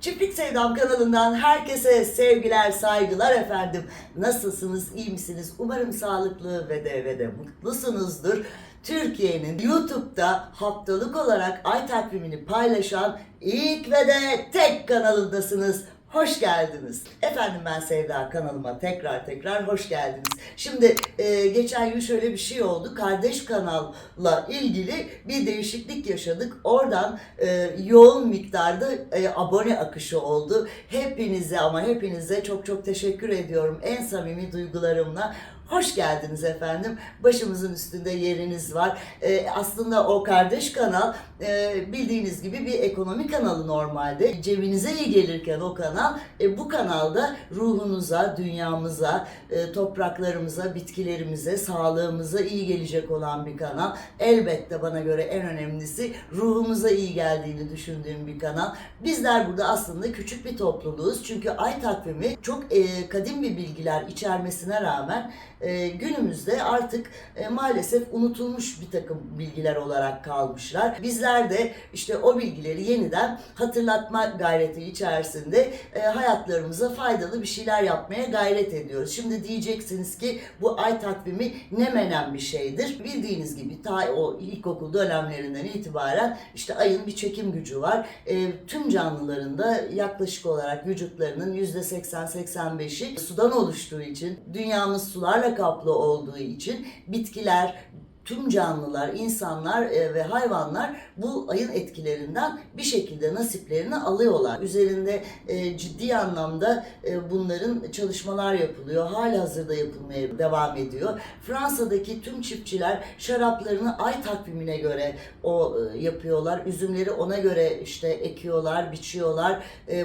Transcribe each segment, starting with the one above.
Çiftlik Sevdam kanalından herkese sevgiler, saygılar efendim. Nasılsınız, iyi misiniz? Umarım sağlıklı ve de ve de mutlusunuzdur. Türkiye'nin YouTube'da haftalık olarak ay takvimini paylaşan ilk ve de tek kanalındasınız. Hoş geldiniz. Efendim ben Sevda kanalıma tekrar tekrar hoş geldiniz. Şimdi e, geçen gün şöyle bir şey oldu. Kardeş kanalla ilgili bir değişiklik yaşadık. Oradan e, yoğun miktarda e, abone akışı oldu. Hepinize ama hepinize çok çok teşekkür ediyorum. En samimi duygularımla. Hoş geldiniz efendim. Başımızın üstünde yeriniz var. Ee, aslında o kardeş kanal e, bildiğiniz gibi bir ekonomi kanalı normalde. Cebinize iyi gelirken o kanal, e, bu kanalda ruhunuza, dünyamıza, e, topraklarımıza, bitkilerimize, sağlığımıza iyi gelecek olan bir kanal. Elbette bana göre en önemlisi ruhumuza iyi geldiğini düşündüğüm bir kanal. Bizler burada aslında küçük bir topluluğuz. Çünkü ay takvimi çok e, kadim bir bilgiler içermesine rağmen e, günümüzde artık e, maalesef unutulmuş bir takım bilgiler olarak kalmışlar. Bizler de işte o bilgileri yeniden hatırlatma gayreti içerisinde e, hayatlarımıza faydalı bir şeyler yapmaya gayret ediyoruz. Şimdi diyeceksiniz ki bu ay takvimi ne menen bir şeydir. Bildiğiniz gibi ta o ilkokul dönemlerinden itibaren işte ayın bir çekim gücü var. E, tüm canlıların da yaklaşık olarak vücutlarının %80-85'i sudan oluştuğu için dünyamız sularla kaplı olduğu için bitkiler, tüm canlılar, insanlar e, ve hayvanlar bu ayın etkilerinden bir şekilde nasiplerini alıyorlar. Üzerinde e, ciddi anlamda e, bunların çalışmalar yapılıyor. Halihazırda yapılmaya devam ediyor. Fransa'daki tüm çiftçiler şaraplarını ay takvimine göre o yapıyorlar. Üzümleri ona göre işte ekiyorlar, biçiyorlar.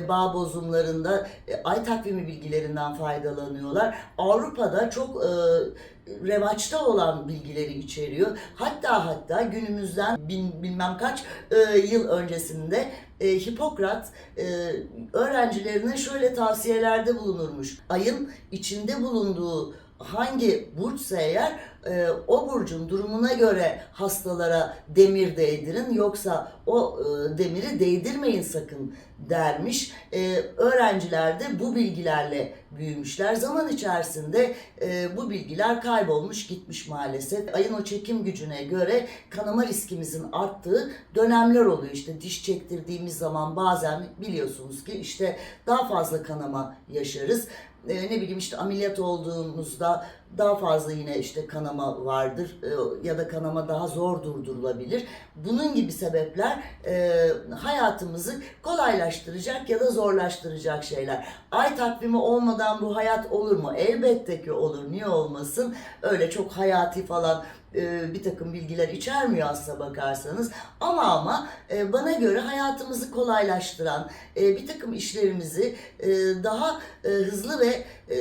Bağ bozumlarında ay takvimi bilgilerinden faydalanıyorlar. Avrupa'da çok revaçta olan bilgileri içeriyor. Hatta hatta günümüzden bin, bilmem kaç e, yıl öncesinde e, Hipokrat e, öğrencilerine şöyle tavsiyelerde bulunurmuş. Ayın içinde bulunduğu hangi burçsa eğer e, o burcun durumuna göre hastalara demir değdirin yoksa o e, demiri değdirmeyin sakın dermiş. E, öğrenciler de bu bilgilerle büyümüşler. Zaman içerisinde e, bu bilgiler kaybolmuş gitmiş maalesef. Ayın o çekim gücüne göre kanama riskimizin arttığı dönemler oluyor. İşte diş çektirdiğimiz zaman bazen biliyorsunuz ki işte daha fazla kanama yaşarız e, ne bileyim işte ameliyat olduğumuzda daha fazla yine işte kanama vardır e, ya da kanama daha zor durdurulabilir. Bunun gibi sebepler e, hayatımızı kolaylaştıracak ya da zorlaştıracak şeyler. Ay takvimi olmadan bu hayat olur mu? Elbette ki olur. Niye olmasın? Öyle çok hayati falan e, bir takım bilgiler içermiyor aslına bakarsanız. Ama ama e, bana göre hayatımızı kolaylaştıran, e, bir takım işlerimizi e, daha e, hızlı ve e,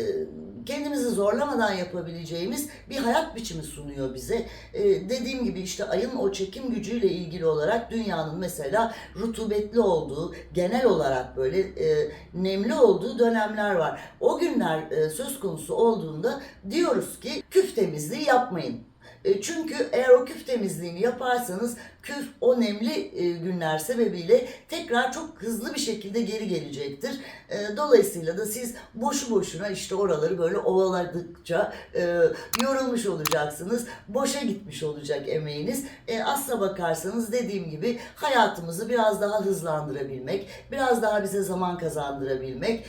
kendimizi zorlamadan yapabileceğimiz bir hayat biçimi sunuyor bize. E, dediğim gibi işte ayın o çekim gücüyle ilgili olarak dünyanın mesela rutubetli olduğu, genel olarak böyle e, nemli olduğu dönemler var. O günler e, söz konusu olduğunda diyoruz ki küf temizliği yapmayın. E, Çünkü eğer o küf temizliğini yaparsanız küf o nemli e, günler sebebiyle tekrar çok hızlı bir şekilde geri gelecektir. E, Dolayısıyla da siz boşu boşuna işte oraları böyle ovaladıkça e, yorulmuş olacaksınız. Boşa gitmiş olacak emeğiniz. Aslına bakarsanız dediğim gibi hayatımızı biraz daha hızlandırabilmek, biraz daha bize zaman kazandırabilmek,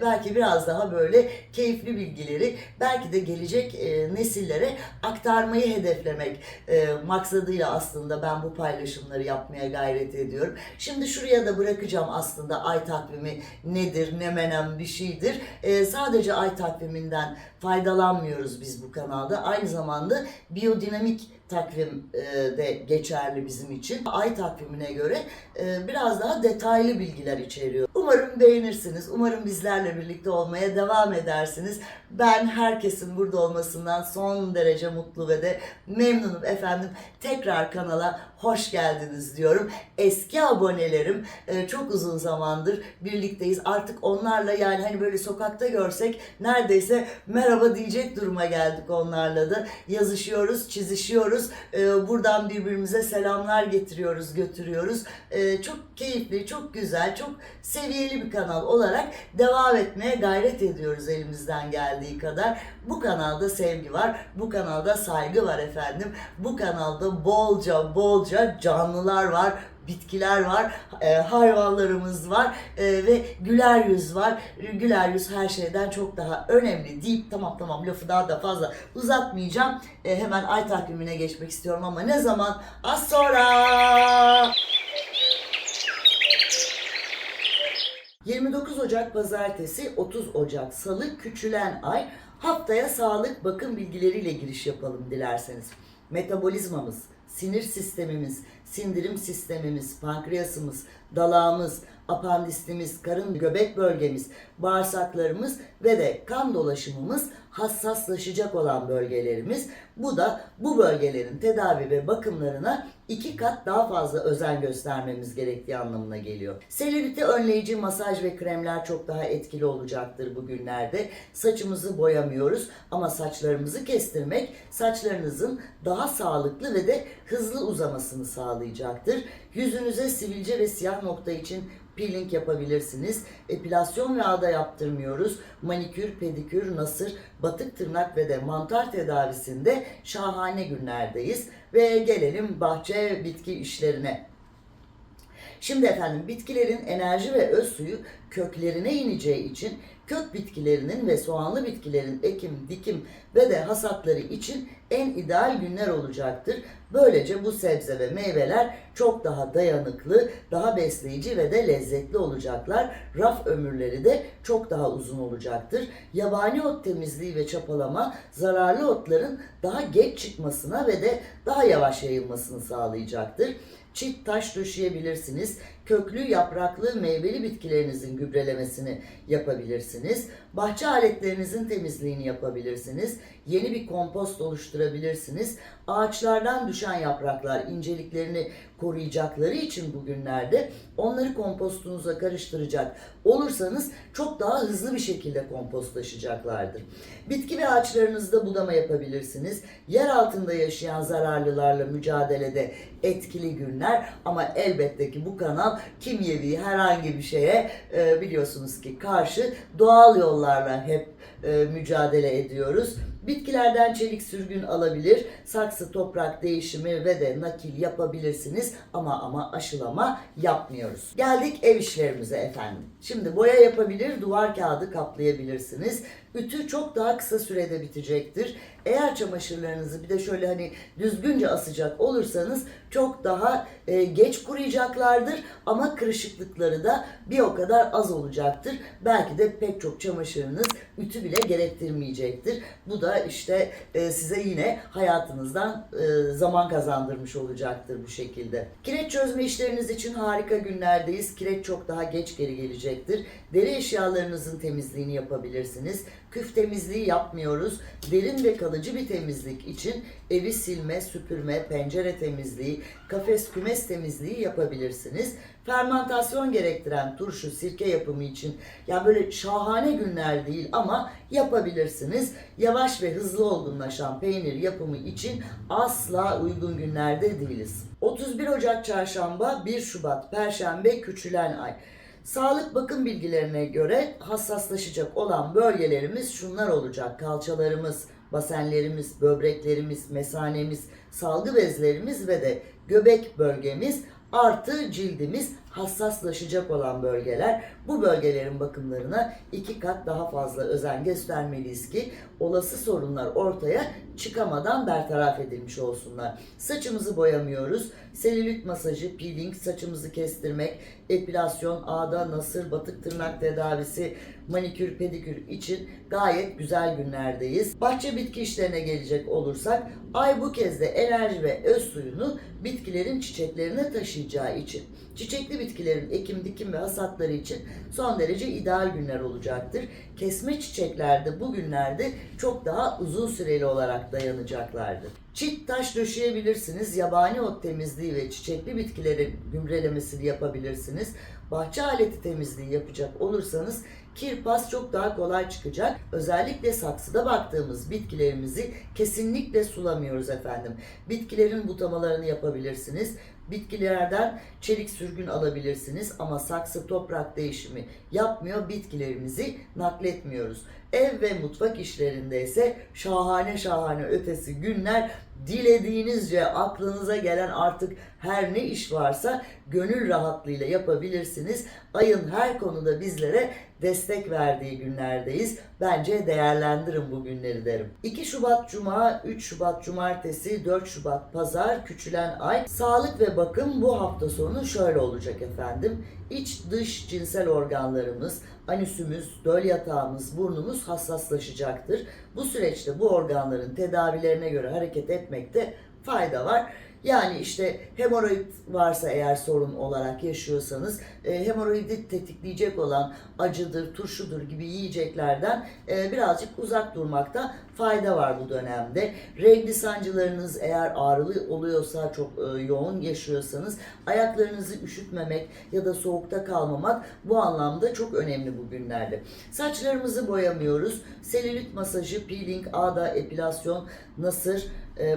belki biraz daha böyle keyifli bilgileri belki de gelecek nesillere aktarmayı hedeflemek maksadıyla aslında ben bu paylaşımları yapmaya gayret ediyorum. Şimdi şuraya da bırakacağım aslında ay takvimi nedir, ne menen bir şeydir. E, sadece ay takviminden faydalanmıyoruz biz bu kanalda. Aynı zamanda biyodinamik takvim e, de geçerli bizim için. Ay takvimine göre e, biraz daha detaylı bilgiler içeriyor. Umarım beğenirsiniz. Umarım bizlerle birlikte olmaya devam edersiniz. Ben herkesin burada olmasından son derece mutlu ve de memnunum efendim. Tekrar kanala hoş geldiniz diyorum. Eski abonelerim e, çok uzun zamandır birlikteyiz. Artık onlarla yani hani böyle sokakta görsek neredeyse merhaba diyecek duruma geldik onlarla da. Yazışıyoruz, çizişiyoruz. E, buradan birbirimize selamlar getiriyoruz, götürüyoruz. E, çok keyifli, çok güzel, çok seviyeli bir kanal olarak devam etmeye gayret ediyoruz elimizden geldiği kadar. Bu kanalda sevgi var, bu kanalda saygı var efendim. Bu kanalda bolca bolca canlılar var, bitkiler var, e, hayvanlarımız var e, ve güler yüz var. Güler yüz her şeyden çok daha önemli deyip tamam tamam lafı daha da fazla uzatmayacağım. E, hemen ay takvimine geçmek istiyorum ama ne zaman? Az sonra. 29 Ocak Pazartesi, 30 Ocak Salı küçülen ay. Haftaya sağlık bakım bilgileriyle giriş yapalım dilerseniz. Metabolizmamız, sinir sistemimiz, sindirim sistemimiz, pankreasımız, dalağımız, apandisimiz, karın göbek bölgemiz, bağırsaklarımız ve de kan dolaşımımız hassaslaşacak olan bölgelerimiz. Bu da bu bölgelerin tedavi ve bakımlarına iki kat daha fazla özen göstermemiz gerektiği anlamına geliyor. Selüliti önleyici masaj ve kremler çok daha etkili olacaktır bugünlerde. Saçımızı boyamıyoruz ama saçlarımızı kestirmek saçlarınızın daha sağlıklı ve de hızlı uzamasını sağlayacaktır. Yüzünüze sivilce ve siyah nokta için peeling yapabilirsiniz. Epilasyon ve yaptırmıyoruz. Manikür, pedikür, nasır, batık tırnak ve de mantar tedavisinde şahane günlerdeyiz. Ve gelelim bahçe bitki işlerine. Şimdi efendim bitkilerin enerji ve öz suyu köklerine ineceği için kök bitkilerinin ve soğanlı bitkilerin ekim, dikim ve de hasatları için en ideal günler olacaktır. Böylece bu sebze ve meyveler çok daha dayanıklı, daha besleyici ve de lezzetli olacaklar. Raf ömürleri de çok daha uzun olacaktır. Yabani ot temizliği ve çapalama zararlı otların daha geç çıkmasına ve de daha yavaş yayılmasını sağlayacaktır. Çit taş döşeyebilirsiniz. Köklü, yapraklı, meyveli bitkilerinizin gübrelemesini yapabilirsiniz. Bahçe aletlerinizin temizliğini yapabilirsiniz. Yeni bir kompost oluşturabilirsiniz. Ağaçlardan düşen yapraklar inceliklerini koruyacakları için bugünlerde onları kompostunuza karıştıracak olursanız çok daha hızlı bir şekilde kompostlaşacaklardır. Bitki ve ağaçlarınızda budama yapabilirsiniz. Yer altında yaşayan zararlılarla mücadelede etkili günler ama elbette ki bu kanal kimyevi herhangi bir şeye e, biliyorsunuz ki karşı doğal yollarla hep e, mücadele ediyoruz. Bitkilerden çelik sürgün alabilir, saksı toprak değişimi ve de nakil yapabilirsiniz ama ama aşılama yapmıyoruz. Geldik ev işlerimize efendim. Şimdi boya yapabilir, duvar kağıdı kaplayabilirsiniz. Ütü çok daha kısa sürede bitecektir. Eğer çamaşırlarınızı bir de şöyle hani düzgünce asacak olursanız çok daha e, geç kuruyacaklardır ama kırışıklıkları da bir o kadar az olacaktır. Belki de pek çok çamaşırınız ütü bile gerektirmeyecektir. Bu da işte e, size yine hayatınızdan e, zaman kazandırmış olacaktır bu şekilde. Kireç çözme işleriniz için harika günlerdeyiz. Kireç çok daha geç geri gelecektir. Deri eşyalarınızın temizliğini yapabilirsiniz. Küf temizliği yapmıyoruz. Derin ve kalıcı bir temizlik için evi silme, süpürme, pencere temizliği, kafes kümes temizliği yapabilirsiniz. Fermentasyon gerektiren turşu, sirke yapımı için yani böyle şahane günler değil ama yapabilirsiniz. Yavaş ve hızlı olgunlaşan peynir yapımı için asla uygun günlerde değiliz. 31 Ocak Çarşamba, 1 Şubat Perşembe küçülen ay. Sağlık bakım bilgilerine göre hassaslaşacak olan bölgelerimiz şunlar olacak. Kalçalarımız, basenlerimiz, böbreklerimiz, mesanemiz, salgı bezlerimiz ve de göbek bölgemiz artı cildimiz hassaslaşacak olan bölgeler. Bu bölgelerin bakımlarına iki kat daha fazla özen göstermeliyiz ki olası sorunlar ortaya çıkamadan bertaraf edilmiş olsunlar. Saçımızı boyamıyoruz. Selülit masajı, peeling, saçımızı kestirmek, epilasyon, ağda, nasır, batık tırnak tedavisi, manikür, pedikür için gayet güzel günlerdeyiz. Bahçe bitki işlerine gelecek olursak ay bu kez de enerji ve öz suyunu bitkilerin çiçeklerine taşıyacağı için çiçekli bitkilerin ekim, dikim ve hasatları için son derece ideal günler olacaktır. Kesme çiçeklerde bu günlerde çok daha uzun süreli olarak dayanacaklardır. Çit taş döşeyebilirsiniz, yabani ot temizliği ve çiçekli bitkilerin gübrelemesini yapabilirsiniz. Bahçe aleti temizliği yapacak olursanız kirpas çok daha kolay çıkacak. Özellikle saksıda baktığımız bitkilerimizi kesinlikle sulamıyoruz efendim. Bitkilerin butamalarını yapabilirsiniz. Bitkilerden çelik sürgün alabilirsiniz ama saksı toprak değişimi yapmıyor. Bitkilerimizi nakletmiyoruz. Ev ve mutfak işlerinde ise şahane şahane ötesi günler dilediğinizce aklınıza gelen artık her ne iş varsa gönül rahatlığıyla yapabilirsiniz. Ayın her konuda bizlere destek verdiği günlerdeyiz. Bence değerlendirin bu günleri derim. 2 Şubat Cuma, 3 Şubat Cumartesi, 4 Şubat Pazar, küçülen ay. Sağlık ve bakım bu hafta sonu şöyle olacak efendim. İç dış cinsel organlarımız, anüsümüz, döl yatağımız, burnumuz hassaslaşacaktır. Bu süreçte bu organların tedavilerine göre hareket etmekte fayda var. Yani işte hemoroid varsa eğer sorun olarak yaşıyorsanız e, hemoroidi tetikleyecek olan acıdır, turşudur gibi yiyeceklerden e, birazcık uzak durmakta fayda var bu dönemde. Regli sancılarınız eğer ağrılı oluyorsa, çok e, yoğun yaşıyorsanız ayaklarınızı üşütmemek ya da soğukta kalmamak bu anlamda çok önemli bu günlerde. Saçlarımızı boyamıyoruz. Selülit masajı, peeling, ağda, epilasyon, nasır,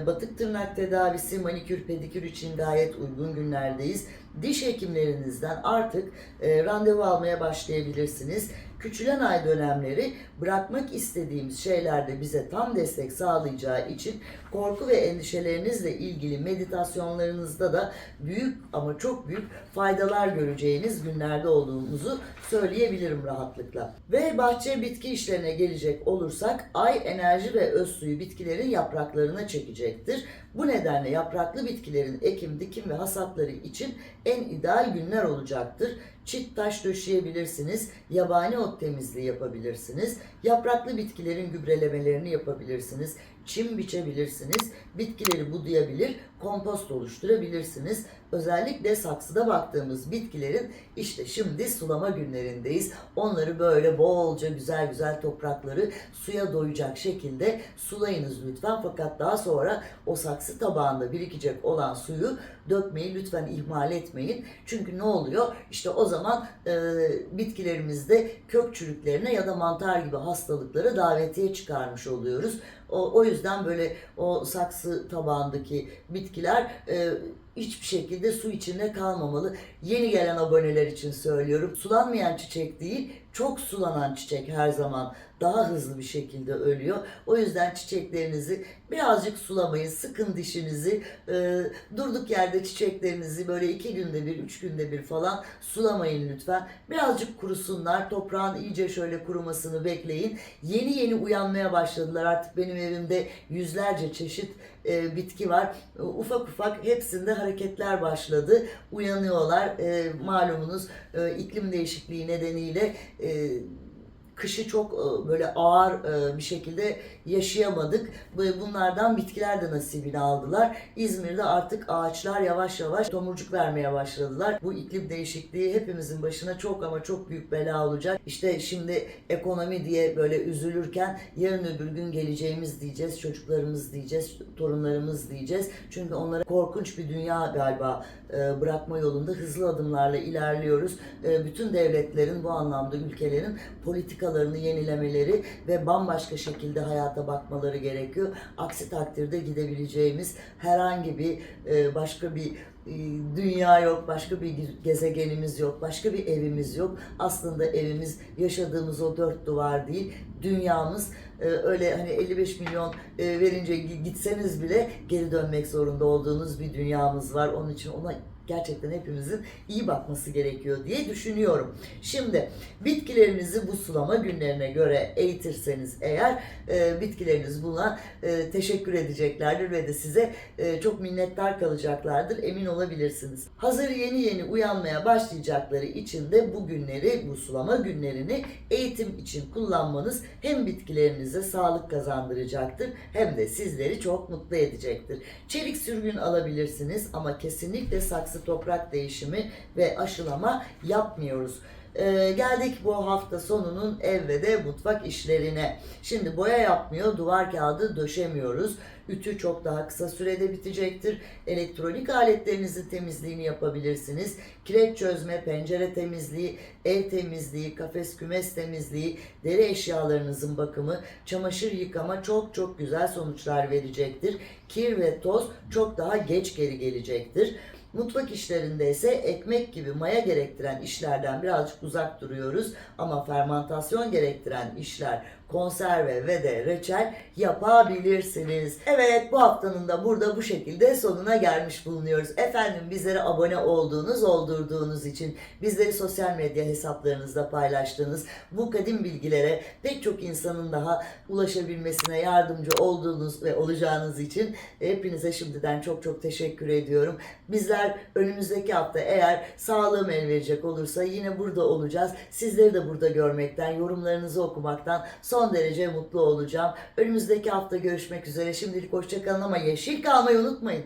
batık tırnak tedavisi, manikür, pedikür için gayet uygun günlerdeyiz. Diş hekimlerinizden artık e, randevu almaya başlayabilirsiniz. Küçülen ay dönemleri bırakmak istediğimiz şeylerde bize tam destek sağlayacağı için korku ve endişelerinizle ilgili meditasyonlarınızda da büyük ama çok büyük faydalar göreceğiniz günlerde olduğumuzu söyleyebilirim rahatlıkla. Ve bahçe bitki işlerine gelecek olursak ay enerji ve öz suyu bitkilerin yapraklarına çekecektir. Bu nedenle yapraklı bitkilerin ekim, dikim ve hasatları için en ideal günler olacaktır. Çit taş döşeyebilirsiniz, yabani ot temizliği yapabilirsiniz, yapraklı bitkilerin gübrelemelerini yapabilirsiniz, çim biçebilirsiniz, bitkileri budayabilir, kompost oluşturabilirsiniz. Özellikle saksıda baktığımız bitkilerin işte şimdi sulama günlerindeyiz. Onları böyle bolca güzel güzel toprakları suya doyacak şekilde sulayınız lütfen. Fakat daha sonra o saksı tabağında birikecek olan suyu dökmeyi lütfen ihmal etmeyin. Çünkü ne oluyor? İşte o zaman e, bitkilerimizde kök çürüklerine ya da mantar gibi hastalıklara davetiye çıkarmış oluyoruz. O, o yüzden böyle o saksı tabağındaki bitkiler e, hiçbir şekilde su içinde kalmamalı. Yeni gelen aboneler için söylüyorum. Sulanmayan çiçek değil, çok sulanan çiçek her zaman daha hızlı bir şekilde ölüyor. O yüzden çiçeklerinizi birazcık sulamayın. Sıkın dişinizi. E, durduk yerde çiçeklerinizi böyle iki günde bir, üç günde bir falan sulamayın lütfen. Birazcık kurusunlar. Toprağın iyice şöyle kurumasını bekleyin. Yeni yeni uyanmaya başladılar. Artık benim evimde yüzlerce çeşit e, bitki var. E, ufak ufak hepsinde hareketler başladı. Uyanıyorlar. E, malumunuz e, iklim değişikliği nedeniyle e, kışı çok e, böyle ağır e, bir şekilde yaşayamadık. Bu- Bunlardan bitkiler de nasibini aldılar. İzmir'de artık ağaçlar yavaş yavaş tomurcuk vermeye başladılar. Bu iklim değişikliği hepimizin başına çok ama çok büyük bela olacak. İşte şimdi ekonomi diye böyle üzülürken yarın öbür gün geleceğimiz diyeceğiz, çocuklarımız diyeceğiz, torunlarımız diyeceğiz. Çünkü onlara korkunç bir dünya galiba e, bırakma yolunda hızlı adımlarla ilerliyoruz. E, Bütün devletlerin bu anlamda ülkelerin politikalarını yenilemeleri ve bambaşka şekilde hayata bakmaları gerekiyor. Aksi takdirde gidebileceğimiz herhangi bir e, başka bir e, dünya yok, başka bir gezegenimiz yok, başka bir evimiz yok. Aslında evimiz yaşadığımız o dört duvar değil, dünyamız e, öyle hani 55 milyon e, verince gitseniz bile geri dönmek zorunda olduğunuz bir dünyamız var. Onun için ona gerçekten hepimizin iyi bakması gerekiyor diye düşünüyorum. Şimdi bitkilerinizi bu sulama günlerine göre eğitirseniz eğer e, bitkileriniz buna e, teşekkür edeceklerdir ve de size e, çok minnettar kalacaklardır emin olabilirsiniz. Hazır yeni yeni uyanmaya başlayacakları için de bu günleri bu sulama günlerini eğitim için kullanmanız hem bitkilerinize sağlık kazandıracaktır hem de sizleri çok mutlu edecektir. Çelik sürgün alabilirsiniz ama kesinlikle saksı saksı toprak değişimi ve aşılama yapmıyoruz. Ee, geldik bu hafta sonunun ev ve de mutfak işlerine. Şimdi boya yapmıyor, duvar kağıdı döşemiyoruz. Ütü çok daha kısa sürede bitecektir. Elektronik aletlerinizin temizliğini yapabilirsiniz. Kireç çözme, pencere temizliği, ev temizliği, kafes kümes temizliği, deri eşyalarınızın bakımı, çamaşır yıkama çok çok güzel sonuçlar verecektir. Kir ve toz çok daha geç geri gelecektir. Mutfak işlerinde ise ekmek gibi maya gerektiren işlerden birazcık uzak duruyoruz. Ama fermantasyon gerektiren işler, konserve ve de reçel yapabilirsiniz. Evet bu haftanın da burada bu şekilde sonuna gelmiş bulunuyoruz. Efendim bizlere abone olduğunuz, oldurduğunuz için, bizleri sosyal medya hesaplarınızda paylaştığınız bu kadim bilgilere pek çok insanın daha ulaşabilmesine yardımcı olduğunuz ve olacağınız için hepinize şimdiden çok çok teşekkür ediyorum. Bizler önümüzdeki hafta eğer sağlığım el verecek olursa yine burada olacağız. Sizleri de burada görmekten, yorumlarınızı okumaktan son derece mutlu olacağım. Önümüzdeki hafta görüşmek üzere. Şimdilik hoşçakalın ama yeşil kalmayı unutmayın.